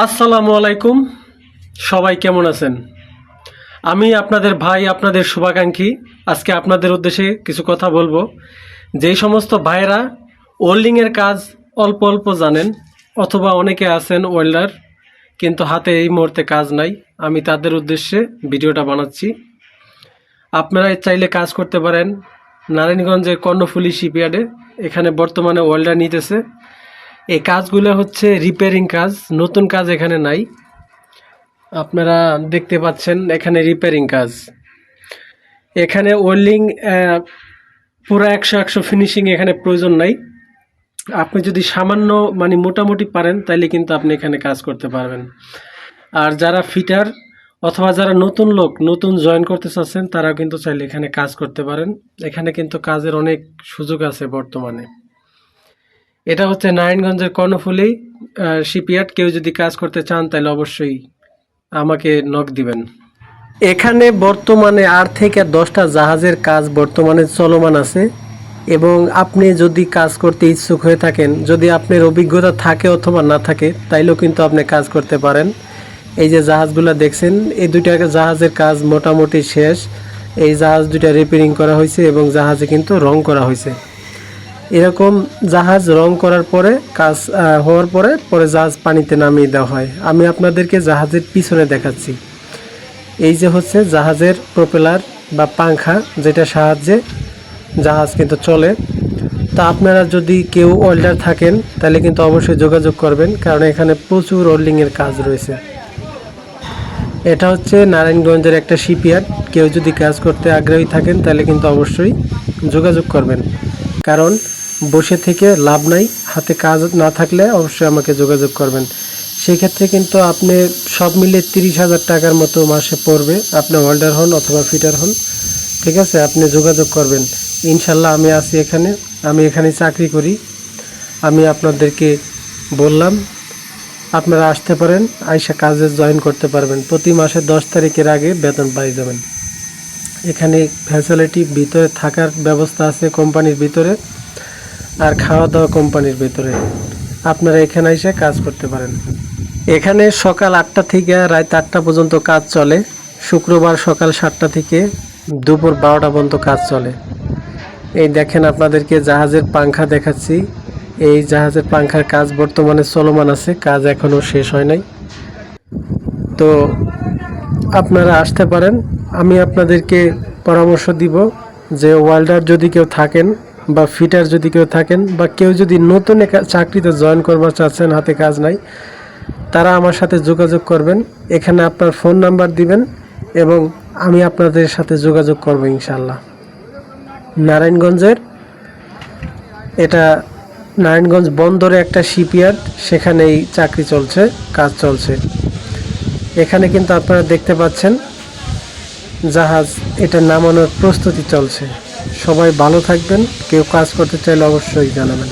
আসসালামু আলাইকুম। সবাই কেমন আছেন? আমি আপনাদের ভাই, আপনাদের শুভাকাঙ্ক্ষী। আজকে আপনাদের উদ্দেশ্যে কিছু কথা বলব। যেই সমস্ত ভাইরা ওয়েল্ডিংয়ের কাজ অল্প অল্প জানেন, অথবা অনেকে আছেন ওয়েল্ডার, কিন্তু হাতে এই মুহূর্তে কাজ নাই, আমি তাদের উদ্দেশ্যে ভিডিওটা বানাচ্ছি। আপনারা চাইলে কাজ করতে পারেন। নারায়ণগঞ্জের কর্ণফুলি শিপইয়ার্ডে, এখানে বর্তমানে ওয়েল্ডার নিতেছে। এই কাজগুলো হচ্ছে রিপেয়ারিং কাজ, নতুন কাজ এখানে নাই। আপনারা দেখতে পাচ্ছেন এখানে রিপেয়ারিং কাজ। এখানে ওয়েল্ডিং পুরো একশো একশো ফিনিশিং এখানে প্রয়োজন নাই। আপনি যদি সামান্য মানে মোটামুটি পারেন তাহলে কিন্তু আপনি এখানে কাজ করতে পারবেন। আর যারা ফিটার অথবা যারা নতুন লোক, নতুন জয়েন করতে চাচ্ছেন তারা কিন্তু চাইলে এখানে কাজ করতে পারেন। এখানে কিন্তু কাজের অনেক সুযোগ আছে বর্তমানে। এটা হচ্ছে নারায়ণগঞ্জের কর্ণফুলি শিপইয়ার্ড। কেউ যদি কাজ করতে চান, তাহলে অবশ্যই আমাকে নক দিবেন। এখানে বর্তমানে আট থেকে দশটা জাহাজের কাজ বর্তমানে চলমান আছে এবং আপনি যদি কাজ করতে ইচ্ছুক হয়ে থাকেন, যদি আপনার অভিজ্ঞতা থাকে অথবা না থাকে, তাইলেও কিন্তু আপনি কাজ করতে পারেন। এই যে জাহাজগুলো দেখছেন, এই দুইটা জাহাজের কাজ মোটামুটি শেষ। এই জাহাজ দুইটা রিপেয়ারিং করা হয়েছে এবং জাহাজে কিন্তু রং করা হয়েছে। এরকম জাহাজ রং করার পরে, কাজ হওয়ার পরে পরে জাহাজ পানিতে নামিয়ে দেওয়া হয়। আমি আপনাদেরকে জাহাজের পিছনে দেখাচ্ছি। এই যে হচ্ছে জাহাজের প্রপেলার বা পাংখা যেটা সাহায্যে জাহাজ কিন্তু চলে। তা আপনারা যদি কেউ ওয়েল্ডার থাকেন, তাহলে কিন্তু অবশ্যই যোগাযোগ করবেন, কারণ এখানে প্রচুর ওয়েল্ডিংয়ের কাজ রয়েছে। এটা হচ্ছে নারায়ণগঞ্জের একটা শিপইয়ার্ড। কেউ যদি কাজ করতে আগ্রহী থাকেন, তাহলে কিন্তু অবশ্যই যোগাযোগ করবেন। কারণ বসে থেকে লাভ নাই, হাতে কাজ না থাকলে অবশ্যই আমাকে যোগাযোগ করবেন। সেই ক্ষেত্রে কিন্তু আপনি সব মিলে তিরিশ হাজার টাকার মতো মাসে পড়বে। আপনি হোল্ডার হন অথবা ফিটার হন, ঠিক আছে? আপনি যোগাযোগ করবেন। ইনশাল্লাহ আমি আছি এখানে, আমি এখানে চাকরি করি। আমি আপনাদেরকে বললাম, আপনারা আসতে পারেন, আইসা কাজে জয়েন করতে পারবেন। প্রতি মাসে দশ তারিখের আগে বেতন পাই যাবেন। এখানে ফ্যাসিলিটি ভিতরে থাকার ব্যবস্থা আছে কোম্পানির ভিতরে। আর খাওয়া দাওয়া কোম্পানির ভিতরে। আপনারা এখানে এসে কাজ করতে পারেন। এখানে সকাল আটটা থেকে রাত আটটা পর্যন্ত কাজ চলে। শুক্রবার সকাল সাতটা থেকে দুপুর বারোটা পর্যন্ত কাজ চলে। এই দেখেন আপনাদেরকে জাহাজের পাংখা দেখাচ্ছি। এই জাহাজের পাংখার কাজ বর্তমানে চলমান আছে, কাজ এখনও শেষ হয় নাই। তো আপনারা আসতে পারেন। আমি আপনাদেরকে পরামর্শ দিব যে ওয়াল্ডার যদি কেউ থাকেন বা ফিটার যদি কেউ থাকেন বা কেউ যদি নতুন চাকরিতে জয়েন করবার চাচ্ছেন, হাতে কাজ নাই, তারা আমার সাথে যোগাযোগ করবেন। এখানে আপনার ফোন নাম্বার দিবেন এবং আমি আপনাদের সাথে যোগাযোগ করব ইনশাল্লাহ নারায়ণগঞ্জের, এটা নারায়ণগঞ্জ বন্দরে একটা শিপইয়ার্ড সেখানেই চাকরি চলছে, কাজ চলছে। এখানে কিন্তু আপনারা দেখতে পাচ্ছেন জাহাজ এটা নামানোর প্রস্তুতি চলছে। সবাই ভালো থাকবেন। কেউ কাজ করতে চাইলে অবশ্যই জানাবেন।